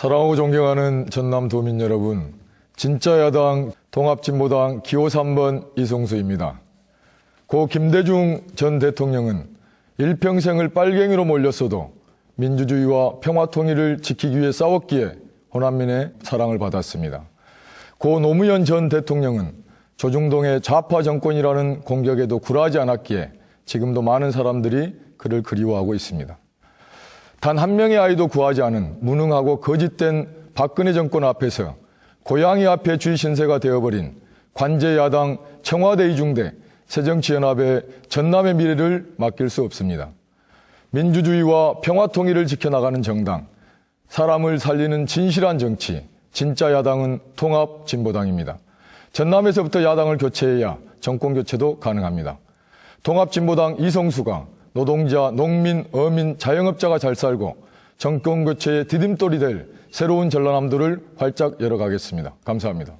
사랑하고 존경하는 전남 도민 여러분, 진짜 야당 통합진보당 기호 3번 이송수입니다. 고 김대중 전 대통령은 일평생을 빨갱이로 몰렸어도 민주주의와 평화통일을 지키기 위해 싸웠기에 호남민의 사랑을 받았습니다. 고 노무현 전 대통령은 조중동의 좌파 정권이라는 공격에도 굴하지 않았기에 지금도 많은 사람들이 그를 그리워하고 있습니다. 단 한 명의 아이도 구하지 않은 무능하고 거짓된 박근혜 정권 앞에서 고양이 앞에 쥐 신세가 되어버린 관제 야당 청와대 이중대 새정치연합의 전남의 미래를 맡길 수 없습니다. 민주주의와 평화통일을 지켜나가는 정당, 사람을 살리는 진실한 정치, 진짜 야당은 통합 진보당입니다. 전남에서부터 야당을 교체해야 정권 교체도 가능합니다. 통합 진보당 이성수가 노동자, 농민, 어민, 자영업자가 잘 살고 정권 교체의 디딤돌이 될 새로운 전라남도를 활짝 열어가겠습니다. 감사합니다.